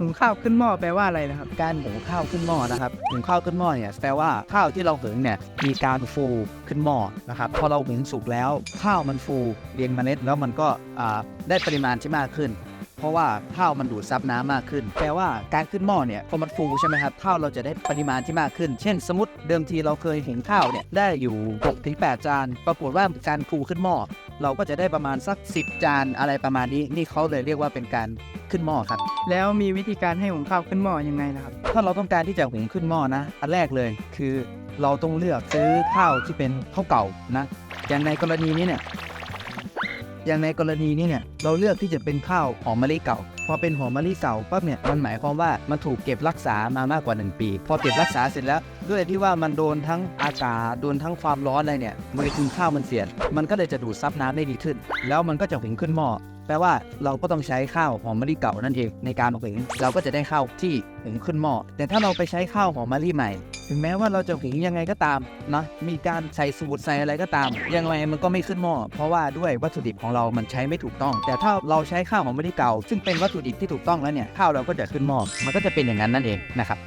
หุงข้าวขึ้นหม้อแปลว่าอะไรนะครับ การหุงข้าวขึ้นหม้อนะครับหุงข้าวขึ้นหม้อเนี่ยแปลว่าข้าวที่เราหุงเนี่ยมีการฟูขึ้นหม้อนะครับพอเราหุงสุกแล้ว ข้าวมันฟูเรียงเมล็ดแล้วมันก็ได้ปริมาณที่มากขึ้นเพราะว่าข้าวมันดูดซับน้ำมากขึ้น แปลว่าการขึ้นหม้อเนี่ยพอมันฟูใช่ไหมครับข้าวเราจะได้ปริมาณที่มากขึ้น เช่น สมมติเดิมทีเราเคยเหุงข้าวเนี่ยได้อยู่6ถึง8จาน ปรากฏว่าการฟูขึ้นหม้อเราก็จะได้ประมาณสัก 10 จานอะไรประมาณนี้ นี่เขาเลยเรียกว่าเป็นการ ขึ้นหม้อครับ แล้วมีวิธีการให้หุงข้าวขึ้นหม้อยังไงนะครับ ถ้าเราต้องการที่จะหุงขึ้นหม้อนะ อันแรกเลยคือเราต้องเลือกซื้อข้าวที่เป็นข้าวเก่านะ อย่างในกรณีนี้เนี่ย อย่างในกรณีนี้เนี่ย เราเลือกที่จะเป็นข้าวหอมมะลิเก่า พอเป็นหอมมะลิเก่าปั๊บเนี่ย มันหมายความว่ามันถูกเก็บรักษามามากกว่า 1 ปี พอเก็บรักษาเสร็จแล้ว ด้วยที่ว่ามันโดนทั้งอากาศโดนทั้งความร้อนอะไรเนี่ยโมเลกุลข้าวมันเสียด มันก็เลยจะดูดซับน้ำได้ดีขึ้น แล้วมันก็จะหุงขึ้นหม้อแปลว่าเราก็ต้องใช้ข้าวหอมมะลิเก่านั่นเองในการหุงเราก็จะได้ข้าวที่หุงขึ้นหม้อแต่ถ้าเราไปใช้ข้าวหอมมะลิใหม่ ถึงแม้ว่าเราจะหุงยังไงก็ตามนะมีการใส่สูตรใส่อะไรก็ตาม ยังไงมันก็ไม่ขึ้นหม้อเพราะว่าด้วยวัตถุดิบของเรามันใช้ไม่ถูกต้อง แต่ถ้าเราใช้ข้าวหอมมะลิเก่า ซึ่งเป็นวัตถุดิบที่ถูกต้องแล้วเนี่ยข้าวเราก็จะขึ้นหม้อมันก็จะเป็นอย่างนั้นนั่นเองนะครับ